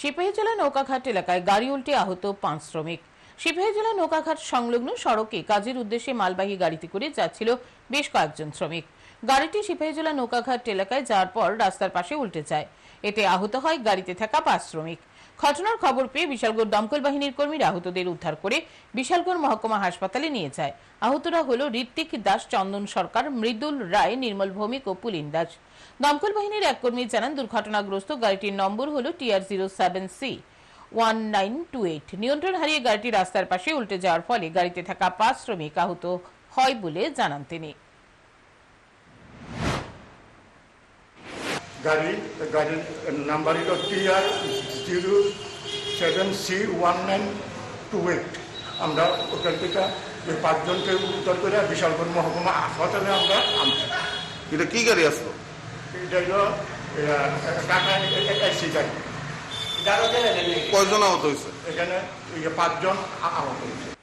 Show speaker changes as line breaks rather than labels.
সিপাহীজলা নৌকাঘাট এলাকায় গাড়ি উল্টে আহত পাঁচ শ্রমিক। সিপাহীজলা নৌকাঘাট সংলগ্ন সড়কে কাজের উদ্দেশ্যে মালবাহী গাড়িতে করে যাচ্ছিল বেশ কয়েকজন শ্রমিক। গাড়িটি সিপাহীজলা নৌকাঘাট এলাকায় যাওয়ার পর রাস্তার পাশে উল্টে যায়। এতে আহত হয় গাড়িতে থাকা পাঁচ শ্রমিক। ঘটনার খবর পেয়ে বিশালগড় দমকল বাহিনীর কর্মীরা আহতদের উদ্ধার করে বিশালগড় মহকুমা হাসপাতালে নিয়ে যায়। আহতরা হল ঋত্বিক দাস, চন্দন সরকার, মৃদুল রায়, নির্মল ভৌমিক ও পুলিন দাস। দমকল বাহিনীর এক কর্মী জানান, দুর্ঘটনাগ্রস্ত গাড়িটির নম্বর হল TR zero seven C one nine two eight. নিয়ন্ত্রণ হারিয়ে গাড়িটি রাস্তার পাশে উল্টে যাওয়ার ফলে গাড়িতে থাকা পাঁচ শ্রমিক আহত হয় বলে জানান তিনি।
গাড়ি, গাড়ির নাম্বার হলো T R zero seven C one nine two eight আমরা ওখান থেকে ওই পাঁচজনকে উদ্ধার করে বিশালগঞ্জ মহকুমা হাসপাতালে আমরা আনছি।
এটা কী গাড়ি আসলো?
এটা হলো টাকা এসি গাড়ি।
কয়জন আহত হয়েছে?
এখানে এই পাঁচজন আহত হয়েছে।